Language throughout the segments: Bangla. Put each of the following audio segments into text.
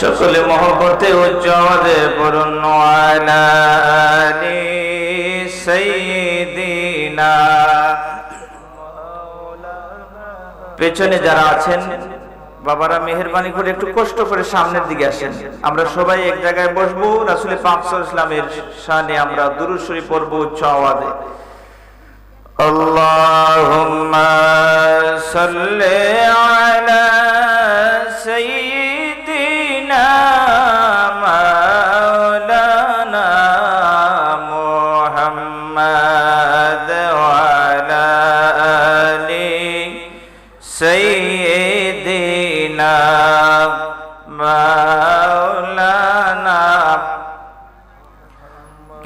সকলে মহব্বতে উচ্চ আওয়াজে পড়ুন ওয়ালা আলি সাইয়্যিদিনা পেছনে যারা আছেন বাবারা মেহরবানি করে একটু কষ্ট করে সামনের দিকে আসেন আমরা সবাই এক জায়গায় বসবো রাসুলের পাক ইসলামের শানে আমরা দুরুদ শরীফ পড়ব উচ্চ আওয়াজে اللهم صل على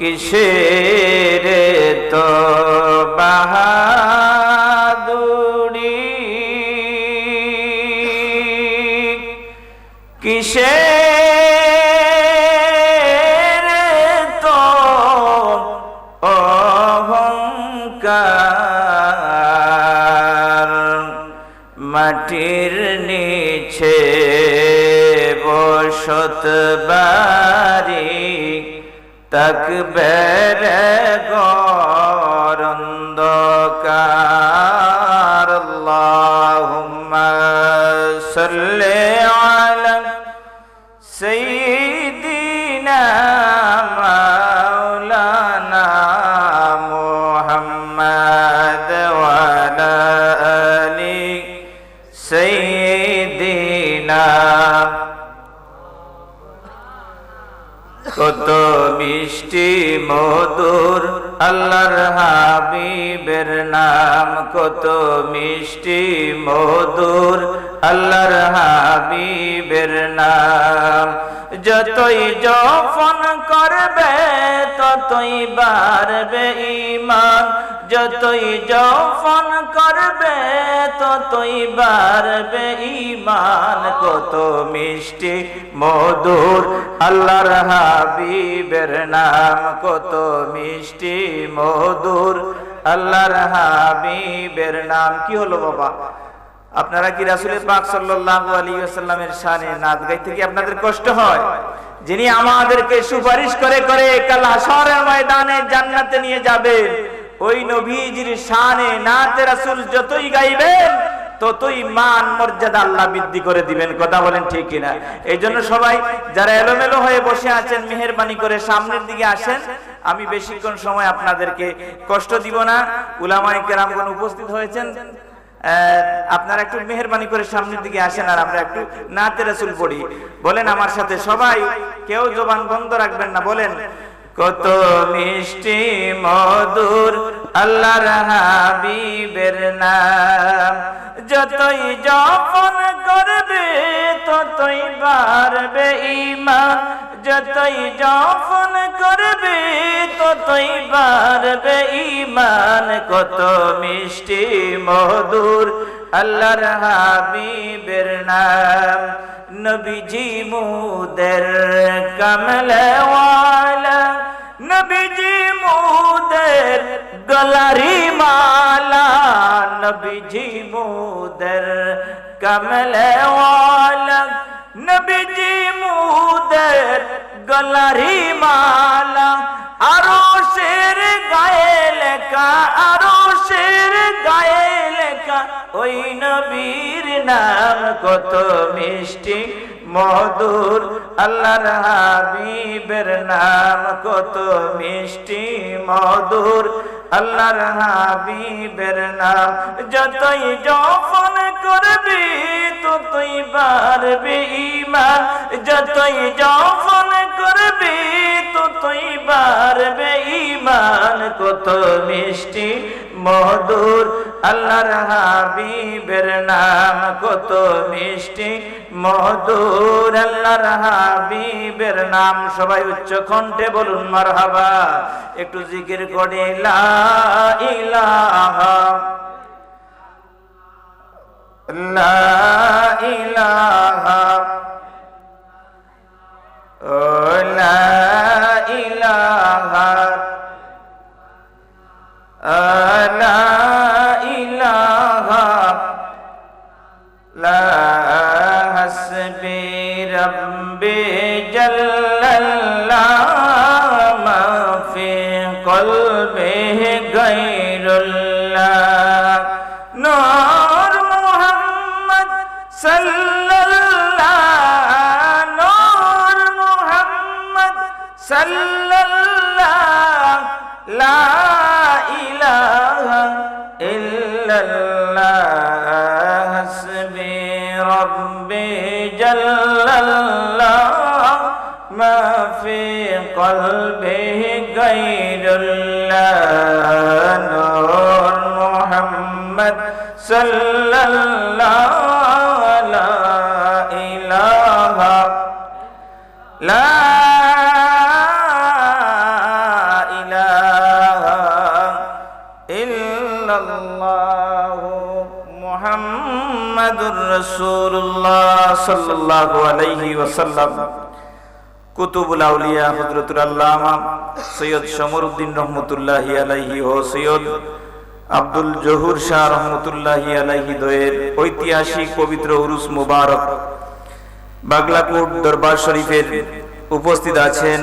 কিসের তো বাহাদুরি? কিসের তো মাটির নিচে বসত বাড়ি তকবের গরন্দকার আল্লাহুম্মা সাল্লি আলা সাইয়্যিদিনা মাওলানা মুহাম্মদ ওয়া আলা কত মিষ্টি মধুর আল্লাহর হাবিবের নাম কত মিষ্টি মধুর আল্লাহর হাবিবের নাম। যতই যফন করবে, ততই বাড়বে ইমান যতই যফন করবে, ততই বাড়বে ইমান কত মিষ্টি মধুর আল্লাহর হাবিবের নাম, কত মিষ্টি মধুর আল্লাহর হাবিবের নাম। কি হলো বাবা? আপনারা কি রাসুলের পাক আলাইহি ওয়াসাল্লামের শানে নাচ গাইতে কি আপনাদের কষ্ট হয়? যিনি আমাদেরকে সুপারিশ করে করে কাল হাসরের ময়দানে জান্নাতে নিয়ে যাবেন, ওই নবীজির শানে নাতে রাসূল যতই গাইবেন, ততই মান মর্যাদা আল্লাহ বৃদ্ধি করে দিবেন। কথা বলেন ঠিক কিনা? এই জন্য সবাই যারা এলোমেলো হয়ে বসে আছেন, মেহরবানি করে সামনের দিকে আসেন, আমি বেশিক্ষণ সময় আপনাদেরকে কষ্ট দিব না। উলামায়ে কেরামগণ উপস্থিত হয়েছেন। আপনারা একটু মেহরবানি করে সামনের দিকে আসেন আর আমরা একটু নাতে রাসুল পড়ি। বলেন আমার সাথে সবাই, কেউ জবান বন্ধ রাখবেন না, বলেন কত মিষ্টি মধুর আল্লাহর হাবিবের নাম। যতই যখন করবে, ততই বাড়বে ইমান যতই যখন করবে, ততই বাড়বে ইমান কত মিষ্টি মধুর আল্লাহর হাবিবের নাম। নবীজি মুদের কমলওয়ালা, নবীজি মুদের গলারি মালা, নবীজি মুদের কমলওয়ালা, নবীজি মুদের গলারি মালা, আরও শের গায়ে লেখা শের গায়ে লেখা, ওই নবীর নাম কত মিষ্টি। মধুর আল্লাহর হাবিবের নাম কত মিষ্টি। মধুর আল্লাহর হাবিবের নাম যতই যখন করবি, ততই বাড়বে ইমান যতই যখন করবি, ততই বাড়বে ইমান কত মিষ্টি মধুর, আল্লাহর হাবিবের নাম কত মিষ্টি। মধুর, আল্লাহর হাবিবের নাম সবাই উচ্চ কণ্ঠে বলুন, মারহাবা। একটু জিকির করে, লা ইলাহা। লা ইলাহা। ও লা ইলাহা। লা ইলাহা লা হাসবি রব্বি জাল্লাল্লাহ মা ফি কলবিহি গায়রুল্লাহ। নূর মুহাম্মদ সাল্লাল্লাহ, নূর মুহাম্মদ সাল্লাল্লাহ। ইলাহা ইল্লাল্লাহ হাসবি রব্বি জাল্লাল্লাহ মা ফি কলবিহি মুহাম্মাদুর রাসূলুল্লাহ সাল্লাল্লাহু আলাইহি ওয়াসাল্লাম, কুতুবুল আউলিয়া হযরতুল আল্লামা সৈয়দ শমরউদ্দিন রহমতুল্লাহি আলাইহি ও সৈয়দ আব্দুল জহুর শাহ রহমতুল্লাহি আলাইহি দয়ের ঐতিহাসিক পবিত্র উরুস মুবারক, বাগলাকোট দরবার শরীফের উপস্থিত আছেন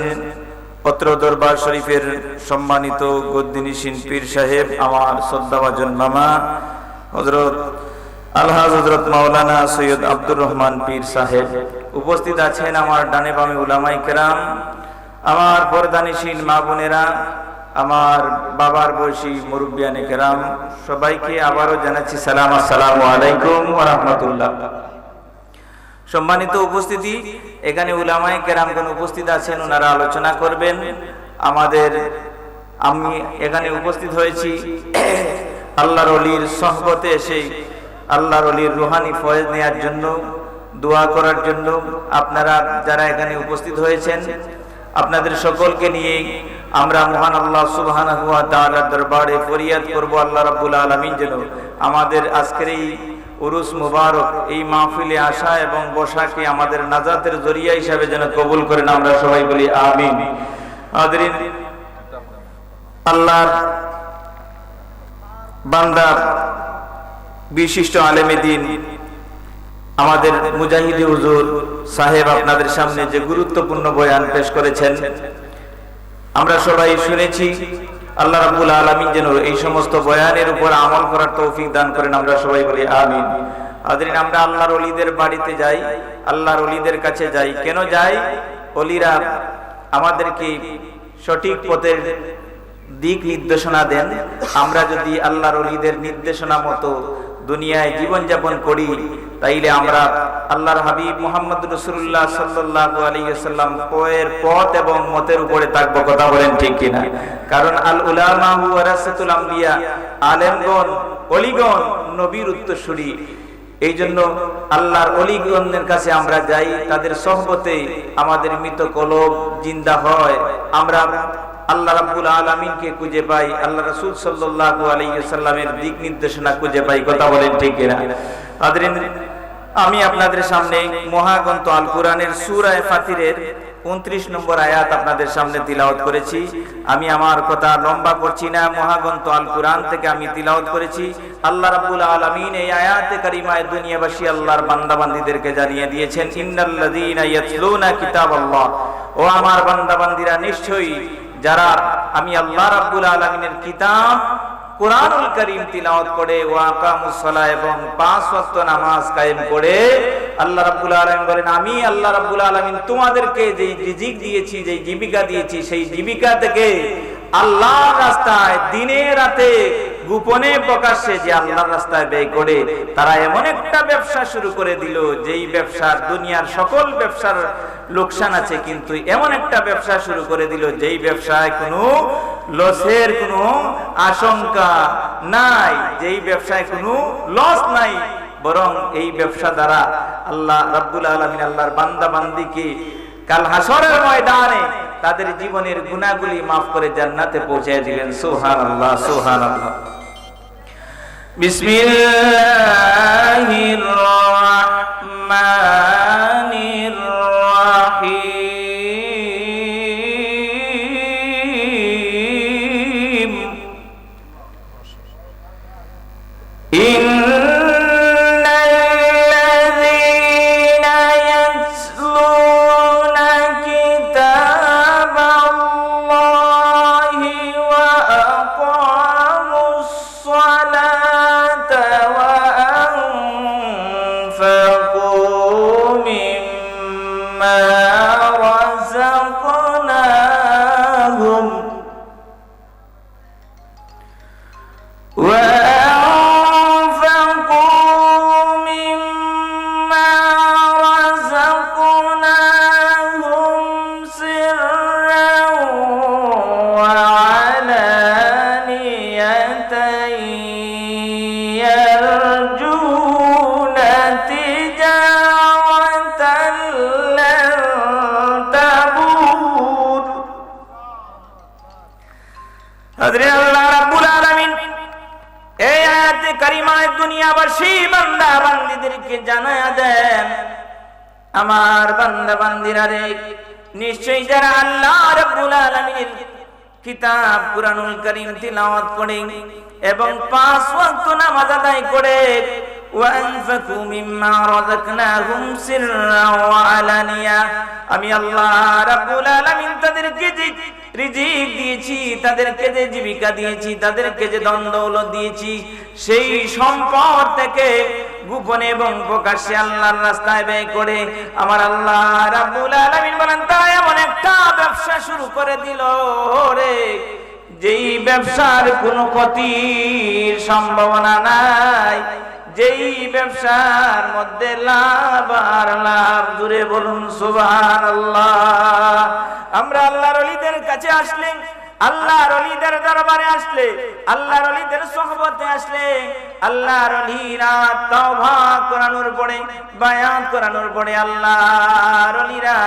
অত্র দরবার শরীফের সম্মানিত গদ্দিনী শিল্পীর সাহেব, আমার শ্রদ্ধাভাজন মামা হজরত হজরত মাওলানা সৈয়দ আব্দুর রহমান পীর সাহেব উপস্থিত আছেন আমার ডানে বামে উলামাই কেরাম, আমার পরদানিশীল মা বোনেরা, আমার বাবার মুরব্বিয়ানে কেরাম, সবাইকে আবারও জানাচ্ছি সালাম আলাইকুম রাহমাতুল্লাহ। সম্মানিত উপস্থিতি, এখানে উলামায়ে কেরামগণ উপস্থিত আছেন, ওনারা আলোচনা করবেন। আমাদের, আমি এখানে উপস্থিত হয়েছি, আল্লাহর অলির সহবতে এসে আল্লাহর অলির রুহানি ফয়েজ নেয়ার জন্য, দোয়া করার জন্য আপনারা যারা এখানে উপস্থিত হয়েছেন, আপনাদের সকলকে নিয়ে আমরা মহান আল্লাহ সুবহানাহু ওয়া তাআলার দরবারে ফরিয়াদ করব, আল্লাহ রাব্বুল আলামিন যেন আমাদের আজকের এই উরুস মুবারক, এই মাহফিলে আসা এবং বসাকে আমাদের নাজাতের জরিয়া হিসাবে যেন কবুল করেন আমরা সবাই বলি আমিন। হাজরিন, আল্লাহর বান্দা বিশিষ্ট আলেমে দিন, আমাদের মুজাহিদি হুজুর সাহেব আপনাদের সামনে যে গুরুত্বপূর্ণ বয়ান পেশ করেছেন, আমরা সবাই শুনেছি, আল্লাহ রাব্বুল আলামিন যেন এই সমস্ত বয়ানের উপর আমল করার তৌফিক দান করেন, আমরা সবাই বলি আমিন। হাজরিন আমরা আল্লাহর অলিদের বাড়িতে যাই, আল্লাহর অলিদের কাছে যাই, কেন যাই? অলিরা আমাদেরকে সঠিক পথের দিক নির্দেশনা দেন, আমরা যদি আল্লাহর অলিদের নির্দেশনা মতো দুনিয়ায় জীবনযাপন করি, তাইলে আমরা আল্লাহর হাবিব মোহাম্মদ রসুল্লাহ সাল্লাহ আলাইসাল্লাম পয়ের পথ এবং মতের উপরে থাকব, কথা বলেন ঠিক কিনা? কারণ আল উলামাহু ওয়ারাসাতুল আম্বিয়া, আলেমগণ নবীর উত্তরসূরি। এই জন্য আল্লাহর অলিগণের কাছে আমরা যাই, তাদের সহবতে আমাদের মৃত কলব জিন্দা হয়। আমরা আল্লাহ রাব্বুল আলামিনকে খুঁজে পাই? আল্লাহ দিক নির্দেশনা খুঁজে পাই। কথা বলেন ঠিক হাজরিন, আমি আপনাদের সামনে মহাগ্রন্থ আল কোরআনের সূরা ফাতিরের 29 নম্বর আয়াত আপনাদের সামনে তিলাওয়াত করেছি। আমি আমার কথা লম্বা করছি না, মহাগ্রন্থ আল কোরআন থেকে আমি তিলাওয়াত করেছি। আল্লাহ রাব্বুল আলামিন এই আয়াতে কারিমায় দুনিয়াবাসী আল্লাহর বান্দা বান্দীদেরকে জানিয়ে দিয়েছেন ও আমার বান্দা বান্দীরা নিশ্চয়ই যারা আমি আল্লাহ রাব্বুল আলামিনের কিতাব, কুরআনুল করিম তিলাওয়াত করে, ওয়া আকামুস সালাহ এবং পাঁচ ওয়াক্ত নামাজ কায়েম করে, আল্লাহ রাব্বুল আলামিন বলেন, আমি আল্লাহ রাব্বুল আলামিন তোমাদেরকে যে রিজিক দিয়েছি যে জীবিকা দিয়েছি, সেই জীবিকা থেকে আল্লাহর রাস্তায় দিনে রাতে গোপনে প্রকাশ্যে যে আল্লাহর রাস্তায় ব্যয় করে, তারা এমন একটা ব্যবসা শুরু করে দিল, যেই ব্যবসার দুনিয়ার সকল ব্যবসার লোকসান আছে, কিন্তু এমন একটা ব্যবসা শুরু করে দিল, যেই ব্যবসায় কোনো লসের কোনো আশঙ্কা নাই, যেই ব্যবসায় কোনো লস নাই, বরং এই ব্যবসা দ্বারা আল্লাহ রাব্বুল আলামিন আল্লাহর বান্দা বান্দিকে কাল হাসরের ময়দানে তাদের জীবনের গুণাগুলি মাফ করে জান্নাতে পৌঁছে দিবেন সুবহানাল্লাহ। সুবহানাল্লাহ বিসমিল্লাহির রহমানির أنفقوا مما বান্দিরা নিশ্চয়ই যারা আল্লাহ রাব্বুল আলামিন কিতাব, কুরআনুল কারীম তিলাওয়াত করে এবং পাঁচ ওয়াক্ত নামাজ আদায় করে وأنفقوا مما رزقناهم سرا وعلانية আমি আল্লাহ রাব্বুল আলামিন তাদেরকে যে রিজিক দিয়েছি তাদেরকে যে জীবিকা দিয়েছি তাদেরকে যে ধন দৌলত দিয়েছি সেই সম্পদ থেকে গোপনে এবং প্রকাশ্যে আল্লাহর রাস্তায় ব্যয় করে আমার আল্লাহ রাব্বুল আলামিন বলেন তারা এমন একটা ব্যবসা শুরু করে দিল রে যেই ব্যবসার কোনো ক্ষতির সম্ভাবনা নাই যেই ব্যবসার মধ্যে লাভ আর লাভ দূরে বলুন সুবাহ আমরা আল্লাহর অলিদের কাছে আসলে, আল্লাহর অলিদের দরবারে আসলে, আল্লাহর অলিদের সহবতে আসলে, আল্লাহর অলিরা তওবা করানোর পরে, বায়াত করানোর পরে আল্লাহর অলিরা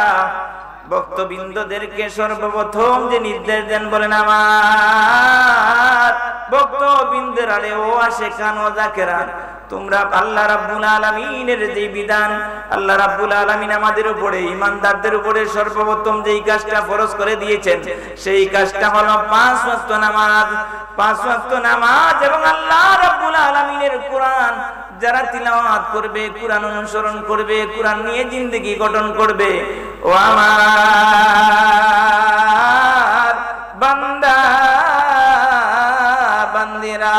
ভক্তবৃন্দদেরকে সর্বপ্রথম যে নির্দেশ দেন বলেন আমার, ভক্তবৃন্দের আরে ও আসে কান জাকেরা তোমরা আল্লাহ রাব্বুল আলামিনের যে বিধান, আল্লাহ রাব্বুল আলামিন আমাদের উপরে ইমানদারদের উপরে সর্বপ্রথম যেই কাজটা ফরজ করে দিয়েছেন, সেই কাজটা হলো পাঁচ ওয়াক্ত নামাজ। পাঁচ ওয়াক্ত নামাজ এবং আল্লাহ রাব্বুল আলামিনের কোরআন যারা তিলাওয়াত করবে, কোরআন অনুসরণ করবে, কোরআন নিয়ে জিন্দগি গঠন করবে। ও আমার বান্দা, বান্দিরা।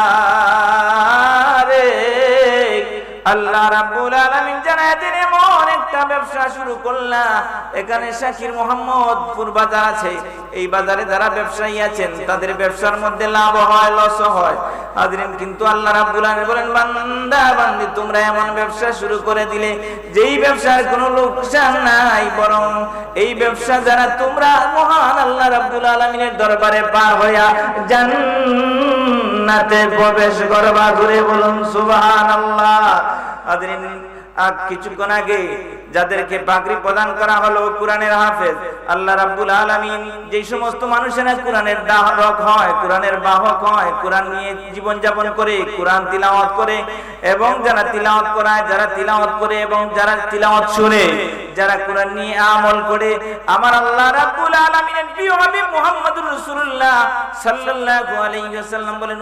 আল্লাহ রাব্বুল আলামিন জানায় একটা ব্যবসা শুরু এখানে শাকির মোহাম্মদপুর বাজার আছে। এই বাজারে যারা ব্যবসায়ী আছেন, তাদের ব্যবসার মধ্যে লাভ হয়, লস হয়। কিন্তু আল্লাহ রাব্বুল আলামিন বলেন, বান্দা, বান্দি, তোমরা এমন ব্যবসা শুরু করে দিলে, যেই ব্যবসার কোনো লোকসান নাই, বরং এই ব্যবসা যারা, তোমরা মহান আল্লাহ রাব্বুল আলামিনের দরবারে পার হইয়া জান্নাতে প্রবেশ করবা। ঘুরে বলুন, সুবহানাল্লাহ। কিছুক্ষণ আগে যাদেরকে পাগড়ি প্রদান করা হলো কোরআনের হাফেজ, আল্লাহ রাব্বুল আলামিন যেই সমস্ত মানুষেরা কোরআনের দাহক হয়, কোরআনের বাহক হয়, কোরআন নিয়ে জীবন যাপন করে, কোরআন তিলাওয়াত করে এবং যারা তিলাওয়াত করায়, যারা তিলাওয়াত করে এবং যারা তিলাওয়াত শুনে, যারা কোরআন নিয়ে আমল করে, আমার আল্লাহ রাব্বুল আলামিনের প্রিয় হাবিব মুহাম্মদুর রাসূলুল্লাহ সাল্লাল্লাহু আলাইহি ওয়াসাল্লাম বলেন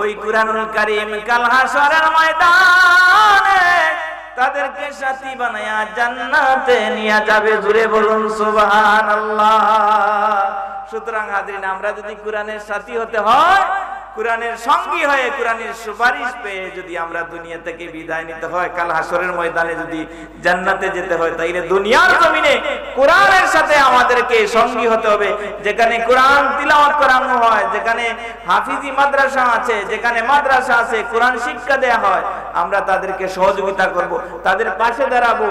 ওই কুরানুল কারীম কাল হাসরের ময়দানে তাদেরকে সাথী বানায়া জান্নাতে নিয়ে যাবে। জুড়ে বলুন, সুবহানাল্লাহ। সুতরাং হাজরিন, আমরা যদি কোরআনের সাথী হতে হয়, কোরআনের সঙ্গী হয়ে কোরআনের সুপারিশ পেয়ে যদি আমরা দুনিয়া থেকে বিদায় নিতে হয়, কাল হাসরের ময়দানে যদি জান্নাতে যেতে হয়, তাইলে দুনিয়ার জমিনে কোরআনের সাথে আমাদেরকে সঙ্গী হতে হবে। যেখানে কোরআন তিলাওয়াত করানো হয়, যেখানে হাফিজি মাদ্রাসা আছে, যেখানে মাদ্রাসা আছে, কোরআন শিক্ষা দেয়া হয় আমরা তাদেরকে সহযোগিতা করব, তাদের পাশে দাঁড়াবো,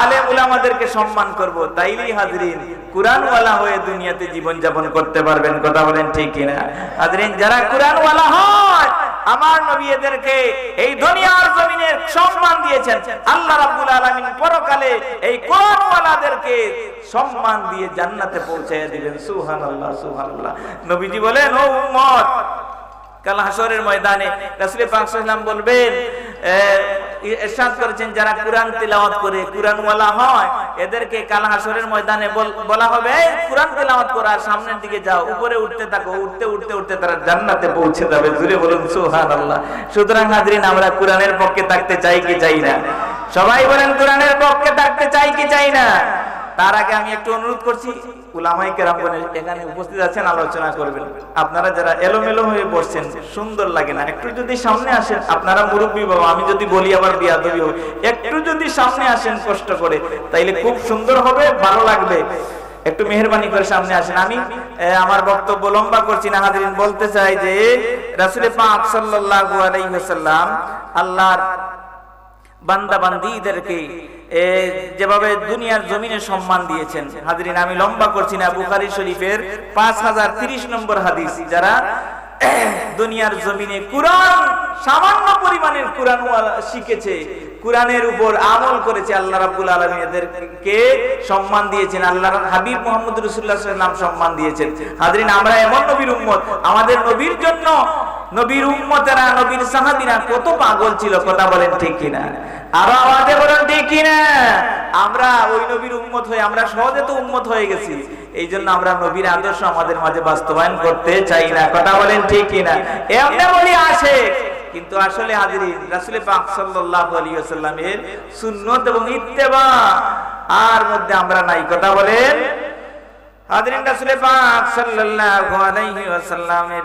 আলেম উলামাদেরকে সম্মান করব, তাইলেই হাজরিন কোরআনওয়ালা হয়ে দুনিয়াতে জীবন যাপন করতে পারবেন, কথা বলেন ঠিক কিনা? হাজরিন, যারা কোরআনওয়ালা হয়, আমার নবী এদেরকে এই দুনিয়ার জমিনে সম্মান দিয়েছেন। আল্লাহ রাব্বুল আলামিন পরকালে এই কোরআনওয়ালাদেরকে সম্মান দিয়ে জান্নাতে পৌঁছে দিবেন। সুবহানাল্লাহ সুবহানাল্লাহ। নবীজি বলেন, ও উম্মত কাল হাসরের ময়দানে রাসূল পাক সাল্লাল্লাহু বলবেন ইরশাদ করেছেন যারা করে হয়, এদেরকে কাল হাসরের ময়দানে বলা হবে সামনের দিকে যাও, উপরে উঠতে থাকো, উঠতে উঠতে উঠতে তারা জান্নাতে পৌঁছে যাবে। জুড়ে বলুন, সুবহানাল্লাহ। সুতরাং হাজরিন, আমরা পক্ষে থাকতে চাই কি চাই না? সবাই বলেন, কোরআনের পক্ষে থাকতে চাই কি চাই না? তার আগে আমি একটু অনুরোধ করছি উলামাই কেরামগণ এখানে উপস্থিত আছেন, আলোচনা করবেন। আপনারা যারা এলোমেলো হয়ে বসছেন, সুন্দর লাগে না। একটু যদি সামনে আসেন, আপনারা মুরব্বী বাবা, আমি যদি বলি আবার বিয়াদবি হবে একটু যদি সামনে আসেন কষ্ট করে, তাইলে খুব সুন্দর হবে, ভালো লাগবে। একটু মেহরবানি করে সামনে আসেন। আমি আমার বক্তব্য লম্বা করছি না, হাজিরিন, বলতে চাই যে, রাসূলের পাক সাল্লাল্লাহু আলাইহি ওয়াসাল্লাম আল্লাহর বান্দা বান্দিদেরকে যেভাবে দুনিয়ার জমিনে সম্মান দিয়েছেন। হাজরিন আমি লম্বা করছি না, বুখারী শরীফের পাঁচ হাজার তিরিশ নম্বর হাদিস। যারা দুনিয়ার জমিনে কোরআন, সামান্য পরিমাণের কোরআন শিখেছে, কোরআনের উপর আমল করেছে, আল্লাহ রাব্বুল আলামিন এদেরকে সম্মান দিয়েছেন। আল্লাহ হাবিব মুহাম্মদ রাসূলুল্লাহ নাম সম্মান দিয়েছেন। হাজরিন, আমরা এমন নবীর উম্মত, আমাদের নবীর জন্য নবীর উম্মতেরা, নবীর সাহাবীরা কত পাগল ছিল, কথা বলেন ঠিক কিনা? আরও আওয়াজে বলেন ঠিক কিনা? আমরা ওই নবীর উম্মত হয়ে, আমরা সহজে তো উম্মত হয়ে গেছি। এই জন্য আমরা নবীর আদর্শ আমাদের মাঝে বাস্তবায়ন করতে চাই না, কথা বলেন ঠিক কিনা? এমনি বলি আসে, কিন্তু আসলে হাজিরিন রাসূল পাক সাল্লাল্লাহু আলাইহি ওয়াসাল্লামের সুন্নাত এবং ইত্তেবা, আর মধ্যে আমরা নাই, কথা বলেন? হাজিরিন রাসূল পাক সাল্লাল্লাহু আলাইহি ওয়াসাল্লামের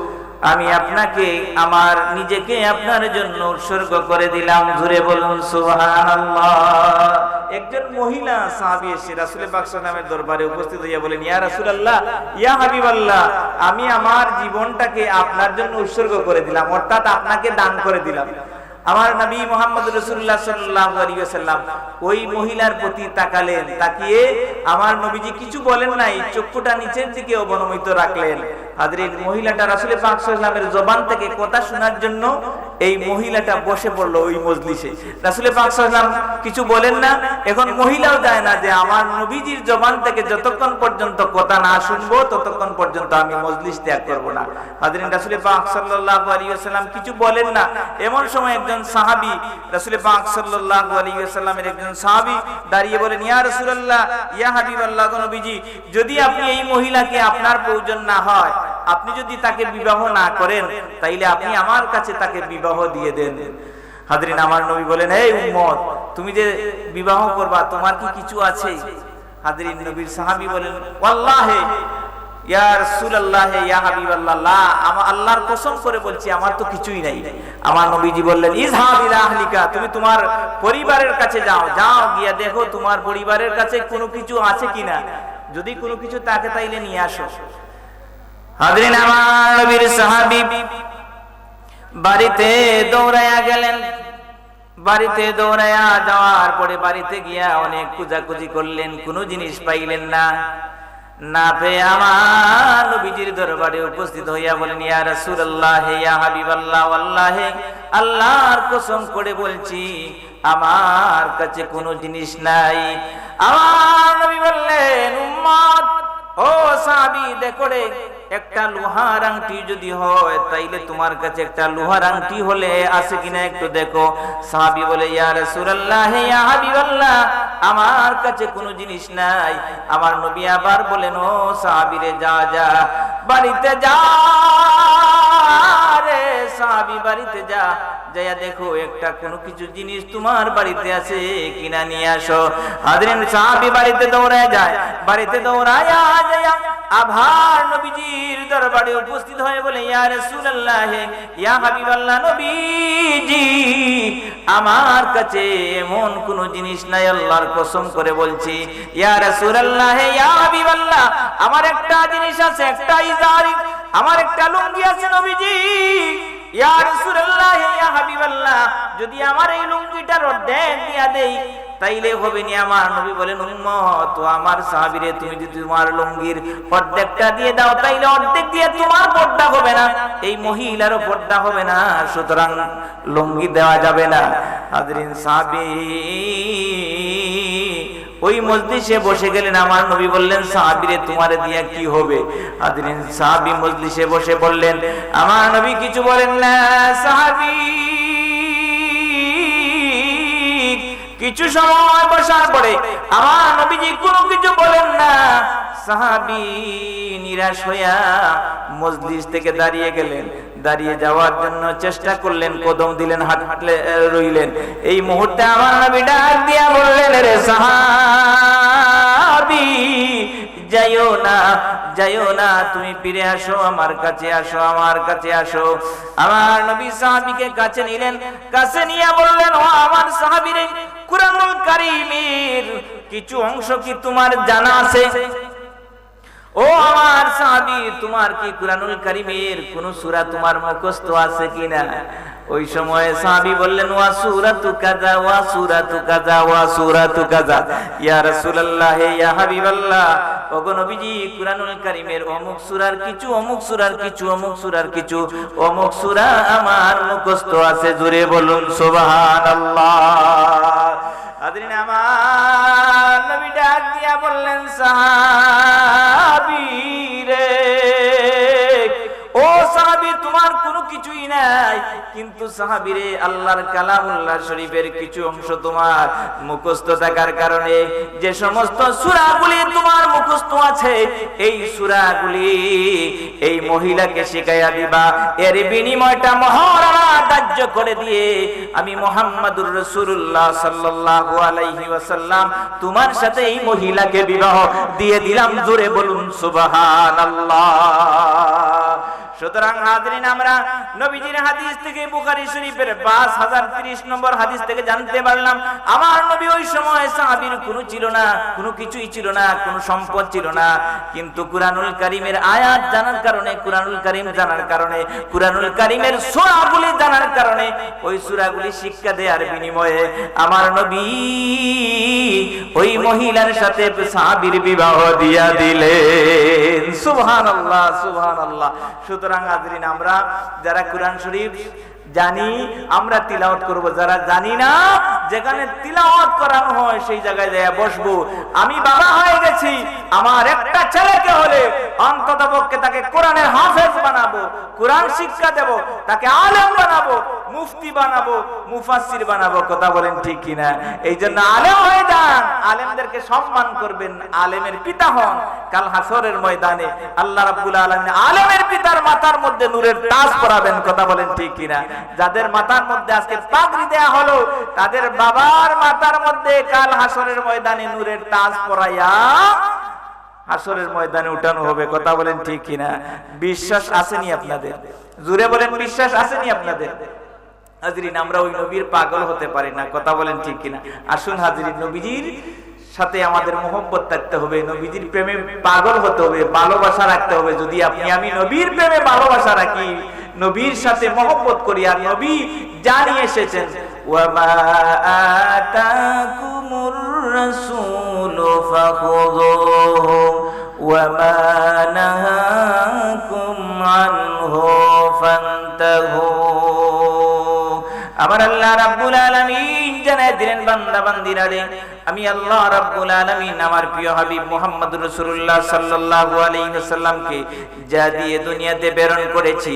আমি আপনাকে, আমার নিজেকে আপনার জন্য উৎসর্গ করে দিলাম। ধরে বলুন একজন মহিলা সাহাবি এসে রাসুল পাক নামের দরবারে উপস্থিত হইয়া বলেন ইয়া রাসুল আল্লাহ ইয়া হাবিব আল্লাহ আমি আমার জীবনটাকে আপনার জন্য উৎসর্গ করে দিলাম, অর্থাৎ আপনাকে দান করে দিলাম। আমার নবী মোহাম্মদ রসুল্লাহ ওয়াসাল্লাম ওই মহিলার প্রতি তাকালেন, তাকিয়ে আমার নবীজি কিছু বলেন নাই, চক্ষুটা নিচের দিকে অবনমিত রাখলেন। যতক্ষণ পর্যন্ত কথা না শুনব, ততক্ষণ পর্যন্ত আমি মজলিস ত্যাগ করব না। হাজরিন রাসূল পাক কিছু বলেন না, এমন সময় সাহাবী, রাসূল পাক সাল্লাল্লাহু আলাইহি ওয়াসাল্লামের একজন সাহাবী দাঁড়িয়ে বলেন, ইয়া রাসূলুল্লাহ, ইয়া হাবিবাল্লাহ নবীজি, যদি আপনি এই মহিলাকে আপনার প্রয়োজন না হয়, আপনি যদি তাকে বিবাহ না করেন, তাইলে আপনি আমার কাছে তাকে বিবাহ দিয়ে দেন। হাজরিন, আমার নবী বলেন এই উম্মত, তুমি যে বিবাহ করবা, তোমার কি কিছু আছে? হাজরিন, নবীর সাহাবী বলেন, ওয়াল্লাহে পরিবারের কাছে কোনো কিছু আছে কিনা। যদি কোনো কিছু থাকে তাইলে নিয়ে আসো। আমার বাড়িতে দৌড়াইয়া গেলেন। বাড়িতে দৌড়াইয়া যাওয়ার পরে বাড়িতে গিয়া অনেক কুজাকুজি করলেন, কোনো জিনিস পাইলেন না। না পেয়ে আমার নবীজির দরবারে উপস্থিত হইয়া বলেন, ইয়া রাসূলুল্লাহ, ইয়া হাবিবাল্লাহ ওয়াল্লাহি আল্লাহর কসম করে বলছি, আমার কাছে কোনো জিনিস নাই। আমার নবী বললেন, উম্মত, ও সাহাবী, দেখো রে একটা লোহার আংটি যদি হয়, তাইলে তোমার কাছে একটা লোহার আংটি হলে আছে কিনা একটু দেখো। সাহাবী বলে, ইয়া রাসূলুল্লাহ, ইয়া হাবিবাল্লাহ, আমার কাছে কোনো জিনিস নাই। আমার নবী আবার বলেন, ও সাহাবীরে যা যা, বাড়িতে যা রে, সাহাবী, বাড়িতে যা। যাইয়া দেখো, একটা কোনো কিছু জিনিস তোমার বাড়িতে আছে কিনা নিয়ে আসো। হাজরিন সাহাবী বাড়িতে দৌড়ায় যায়, বাড়িতে দৌড়ায় যাইয়া আভার নবীজির দরবারে উপস্থিত হয়ে বলে, ইয়া রাসূলুল্লাহ, ইয়া হাবিবাল্লাহ নবীজি, আমার কাছে এমন কোন জিনিস নাই আল্লাহর কসম করে বলছি। ইয়া রাসূলুল্লাহ, ইয়া হাবিবাল্লাহ, আমার একটা জিনিস আছে, একটা ইজারি, আমার একটা লুঙ্গি আছে নবীজি। ইয়া রাসূলুল্লাহ, ইয়া হাবিবাল্লাহ, যদি আমার এই লুঙ্গিটার অর্ধেক দিয়া দেই তাইলে হবে নি আমার নবী বলেন, উম্মত আমার সাহাবীরে তুমি যদি তোমার লুঙ্গির অর্ধেকটা দিয়ে দাও, তাইলে অর্ধেক দিয়ে তোমার পর্দা হবে না। এই মহিলারও পর্দা হবে না, সুতরাং লুঙ্গি দেওয়া যাবে না। হাজরিন সাহাবী ওই মজলিসে বসে গেলেন, আমার নবী বললেন, সাহাবীরে, তোমারে দিয়া কি হবে? হাজরিন সাহাবী মজলিসে বসে বললেন, আমার নবী কিছু বলেন না, সাহাবী। কিছু সময় বসার পরে আমার নবীজি কোনো কিছু বলেন না। সাহাবি নিরাশ হইয়া মজলিস থেকে দাঁড়িয়ে গেলেন। দাঁড়িয়ে যাওয়ার জন্য চেষ্টা করলেন, কদম দিলেন হাট হাঁটলে রইলেন। এই মুহূর্তে আমার নবী ডাক দিয়া বললেন, রে সাহাবি যাইও না যাইও না, তুমি ফিরে আসো, আমার কাছে আসো, আমার কাছে আসো। আমার নবী সাহাবীকে কাছে নিলেন, কাছে নিয়ে বললেন, ও আমার সাহাবীরে, কুরআনুল কারীমের কিছু অংশ কি তোমার জানা আছে? ও আমার সাহাবী, তোমার কি কুরআনুল কারীমের কোন সূরা তোমার মুখস্থ আছে কিনা? ওই সময় সাহাবী বললেন, ওয়া সূরাতু কাযা, ওয়া সূরাতু কাযা, ওয়া সূরাতু কাযা। ইয়া রাসূলুল্লাহ, ইয়া হাবিবাল্লাহ ওগো নবীজি, কুরআনুল কারীমের অমুক সূরার কিছু, অমুক সূরার কিছু, অমুক সূরার কিছু, অমুক সূরা আমার মুখস্থ আছে জুড়ে বলুন, সুবহানাল্লাহ। আদরিন আমার নবী ডাক দিয়া বললেন সাহাবী রে ও সাহাবী, তোমার কোনো কিছুই নাই। কিন্তু সাহাবী রে আল্লাহর কালামুল্লাহ শরীফের কিছু অংশ তোমার মুখস্থ থাকার কারণে যে সমস্ত সূরাগুলি তোমার মুখস্থ আছে, এই সূরাগুলি এই মহিলাকে শিখাইয়া দিবা। এর বিনিময়টা মহারানা দাহ্য করে দিয়ে আমি মোহাম্মদুর রাসূলুল্লাহ সাল্লাল্লাহু আলাইহি ওয়াসাল্লাম তোমার সাথে এই মহিলাকে বিবাহ দিয়ে দিলাম। জোরে বলুন, সুবহানাল্লাহ। সুতরাং হাজরিন আমরা নবীজির হাদিস থেকে বুখারী শরীফের 5030 নম্বর হাদিস থেকে জানতে পারলাম, আমার নবী ওই সময় সাহাবীর কোনো ছিল না, কোনো কিছুই ছিল না, কোনো সম্পদ ছিল না। কিন্তু কুরআনুল কারীমের আয়াত জানার কারণে, কুরআনুল কারীম জানার কারণে, কুরআনুল কারীমের সূরাগুলি জানার কারণে ওই সূরাগুলি শিক্ষা দেওয়ার বিনিময়ে আমার নবী ওই মহিলার সাথে সাহাবীর বিবাহ দিয়া দিলেন। সুবহানাল্লাহ সুবহানাল্লাহ। সুতরাং হাজরিন আমরা যারা কোরআন শরীফ জানি, আমরা তিলাওয়াত করব। যারা জানি না, যেখানে তিলাওয়াত করানো হয়, সেই জায়গায় যায় বসবো। আমি বাবা হয়ে গেছি, আমার একটা ছেলেকে হলে অন্তত পক্ষে তাকে কোরআনের হাফেজ বানাবো, কোরআন শিক্ষা দেব, তাকে আলেম বানাবো, মুফতি বানাবো, মুফাসসির বানাবো, কথা বলেন ঠিক কিনা? এই জন্য আলেম হয়ে যান। আলেমদেরকে সম্মান করবেন, আলেমের পিতা হন। কাল হাসরের ময়দানে আল্লাহ রাব্বুল আলামিন আলেমের পিতার মাথার মধ্যে নূরের তাজ পরাবেন, কথা বলেন ঠিক কিনা? যাদের মাথার মধ্যে আজকে পাগড়ি দেয়া হলো, তাদের বাবার মাথার মধ্যে কাল হাসরের ময়দানে নূরের তাজ পরাইয়া হাসরের ময়দানে উঠানো হবে। কথা বলেন ঠিক কিনা? বিশ্বাস আসেনি আপনাদের? জুড়ে বলেন, বিশ্বাস আসেনি আপনাদের? হাজরিন, আমরা ওই নবীর পাগল হতে পারি না। কথা বলেন ঠিক কিনা? আসুন হাজরিন, নবীজির সাথে আমাদের মোহব্বত থাকতে হবে, নবীজির প্রেমে পাগল হতে হবে, ভালোবাসা রাখতে হবে। যদি আপনি, আমি নবীর প্রেমে ভালোবাসা রাখি, নবীর সাথে মোহব্বত করি, আর নবী জানিয়ে এসেছেন আমার আল্লাহ রাব্বুল আলামিন জানায় দিলেন, বান্দা বান্দিরা রে আমি আল্লাহ রাব্বুল আলামিন আমার প্রিয় হাবিব মুহাম্মদ রাসূলুল্লাহ সাল্লাল্লাহু আলাইহি ওয়াসাল্লামকে যা দিয়ে দুনিয়াতে প্রেরণ করেছি,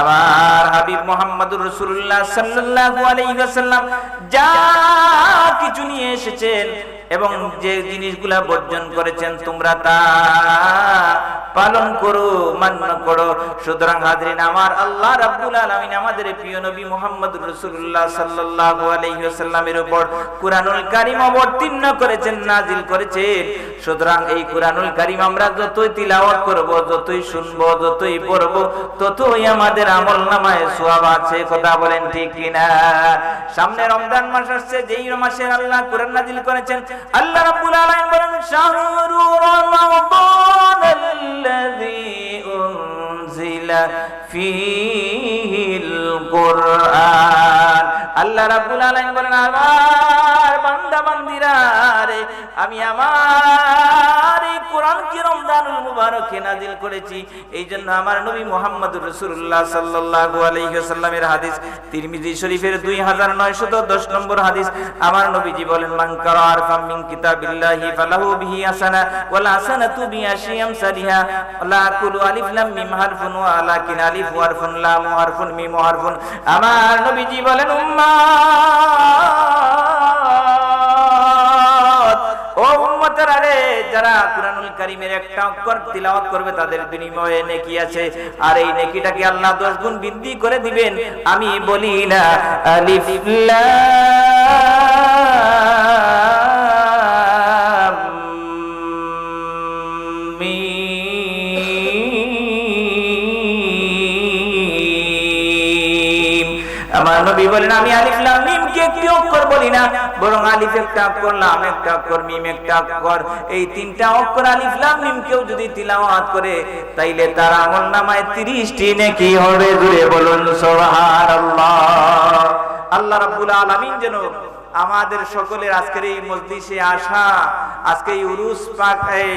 আমার হাবিব মোহাম্মদ রাসূলুল্লাহ সাল্লাল্লাহু আলাইহি ওয়াসাল্লাম যা কিছু নিয়ে এসেছেন এবং যে জিনিসগুলা বর্জন করেছেন তোমরা তা পালন করো, মান্য করো। সুতরাং হাজরিন, আমার আল্লাহ রাব্বুল আলামিন আমাদের প্রিয় নবী মুহাম্মদ রাসূলুল্লাহ সাল্লাল্লাহু আলাইহি ওয়াসাল্লামের উপর কুরআনুল কারীম অবতীর্ণ করেছেন নাজিল করেছেন। সুতরাং এই কুরআনুল কারীম আমরা যতই তিলাওয়াত করব, যতই শুনব, যতই পড়ব, ততই আমাদের আমল নামায় সওয়াব আছে, কথা বলেন ঠিক কিনা? সামনে রমজান মাস আসছে, যেই মাসে আল্লাহ কুরআন নাজিল করেছেন আল্লাহ রাব্বুল আলামিন বলেন শাহরু রমাদান আল্লাযী উনজিলা ফীহিল কুরআন। আল্লাহ রাব্বুল আলামিন বলেন, আমার বান্দা, বান্দিরা রে আমি আমার এই কোরআন কি রমজানুল মুবারকে নাজিল করেছি। এই জন্য আমার নবী মুহাম্মদুর রাসূলুল্লাহ সাল্লাল্লাহু আলাইহি ওয়াসাল্লামের হাদিস, তিরমিজি শরীফের 2910 নম্বর হাদিস। আমার নবীজি বলেন, মান কারা আরফাম মিন কিতাবিল্লাহি ফালাহু বিহি হাসানা ওয়াল হাসানাতু বিআশি আমসালিহা লা কুলু আলিফ লাম মিম হারফুন ওয়া লাকিন আলিফ হারফুন লাম হারফুন মিম হারফুন আমার নবীজি বলেন যারা করবে, তাদের বিনিময়ে নেকি আছে। আর এই আল্লাহ 10 গুণ বৃদ্ধি করে দিবেন। আমি বলি না নবী বলেন, আমি আলিফ লাম মিম কে কি অক্ষর বলি না? বরং আলিফ একটা অক্ষর, লাম একটা অক্ষর, মিম একটা অক্ষর। এই তিনটা অক্ষর আলিফ লাম মিম কেউ যদি তিলাওয়াত করে, তাইলে তার আমল নামায় 30 টি নেকি হবে। জুড়ে বলুন, সুবহানাল্লাহ। আল্লাহ রাব্বুল আলামিন যেন আমাদের সকলের আজকের এই মজলিসে আসা, আজকে এই উরুস পাক, এই